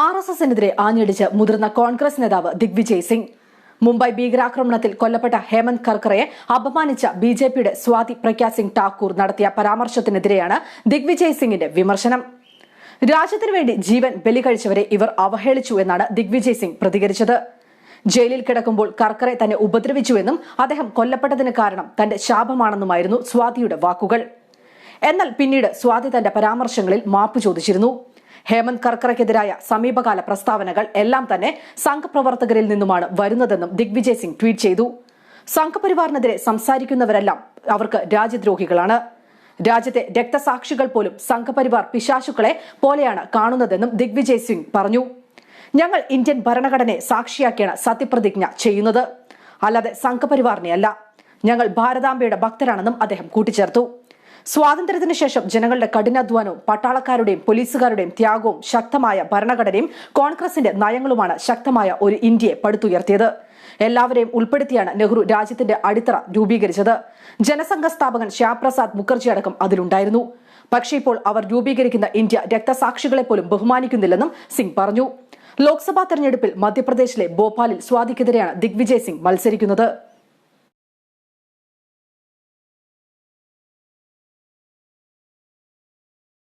R S എസിനെതിരെ ആഞ്ഞടിച്ച് മുതിർന്ന കോൺഗ്രസ് നേതാവ് ദിഗ്വിജയ് സിംഗ്. മുംബൈ ഭീകരാക്രമണത്തിൽ കൊല്ലപ്പെട്ട ഹേമന്ത് കർക്കറയെ അപമാനിച്ച ബി ജെ പിയുടെ സ്വാതി പ്രഗ്യാ സിംഗ് ഠാക്കൂർ നടത്തിയ പരാമർശത്തിനെതിരെയാണ് ദിഗ്വിജയ് സിംഗിന്റെ വിമർശനം. രാജ്യത്തിനു വേണ്ടി ജീവൻ ബലി കഴിച്ചവരെ ഇവർ അവഹേളിച്ചു എന്നാണ് ദിഗ്വിജയ് സിംഗ് പ്രതികരിച്ചത്. ജയിലിൽ കിടക്കുമ്പോൾ കർക്കറെ തന്നെ ഉപദ്രവിച്ചുവെന്നും അദ്ദേഹം കൊല്ലപ്പെട്ടതിന് കാരണം തന്റെ ശാപമാണെന്നുമായിരുന്നു സ്വാതിയുടെ വാക്കുകൾ. എന്നാൽ പിന്നീട് സ്വാതി തന്റെ പരാമർശങ്ങളിൽ മാപ്പ് ചോദിച്ചിരുന്നു. ഹേമന്ത് കർക്കറയ്ക്കെതിരായ സമീപകാല പ്രസ്താവനകൾ എല്ലാം തന്നെ സംഘപ്രവർത്തകരിൽ നിന്നുമാണ് വരുന്നതെന്നും ദിഗ്വിജയ് സിംഗ് ട്വീറ്റ് ചെയ്തു. സംഘപരിവാറിനെതിരെ സംസാരിക്കുന്നവരെല്ലാം അവർക്ക് രാജ്യദ്രോഹികളാണ്. രാജ്യത്തെ രക്തസാക്ഷികൾ പോലും സംഘപരിവാർ പിശാശുക്കളെ പോലെയാണ് കാണുന്നതെന്നും ദിഗ്വിജയ് സിംഗ് പറഞ്ഞു. ഞങ്ങൾ ഇന്ത്യൻ ഭരണഘടനയെ സാക്ഷിയാക്കിയാണ് സത്യപ്രതിജ്ഞ ചെയ്യുന്നത്. അല്ലാതെ സംഘപരിവാറിനെയല്ല. ഞങ്ങൾ ഭാരതാംബയുടെ ഭക്തരാണെന്നും അദ്ദേഹം കൂട്ടിച്ചേർത്തു. സ്വാതന്ത്ര്യത്തിന് ശേഷം ജനങ്ങളുടെ കഠിനാധ്വാനവും പട്ടാളക്കാരുടെയും പോലീസുകാരുടെയും ത്യാഗവും ശക്തമായ ഭരണഘടനയും കോൺഗ്രസിന്റെ നയങ്ങളുമാണ് ശക്തമായ ഒരു ഇന്ത്യയെ പടുത്തുയർത്തിയത്. എല്ലാവരെയും ഉൾപ്പെടുത്തിയാണ് നെഹ്റു രാജ്യത്തിന്റെ അടിത്തറ രൂപീകരിച്ചത്. ജനസംഘ സ്ഥാപകൻ ശ്യാപ്രസാദ് മുഖർജി അടക്കം അതിലുണ്ടായിരുന്നു. പക്ഷേ ഇപ്പോൾ അവർ രൂപീകരിക്കുന്ന ഇന്ത്യ രക്തസാക്ഷികളെ പോലും ബഹുമാനിക്കുന്നില്ലെന്നും സിംഗ് പറഞ്ഞു. ലോക്സഭാ തെരഞ്ഞെടുപ്പിൽ മധ്യപ്രദേശിലെ ഭോപ്പാലിൽ സ്വാതിക്കെതിരെയാണ് ദിഗ്വിജയ് സിംഗ് മത്സരിക്കുന്നത്.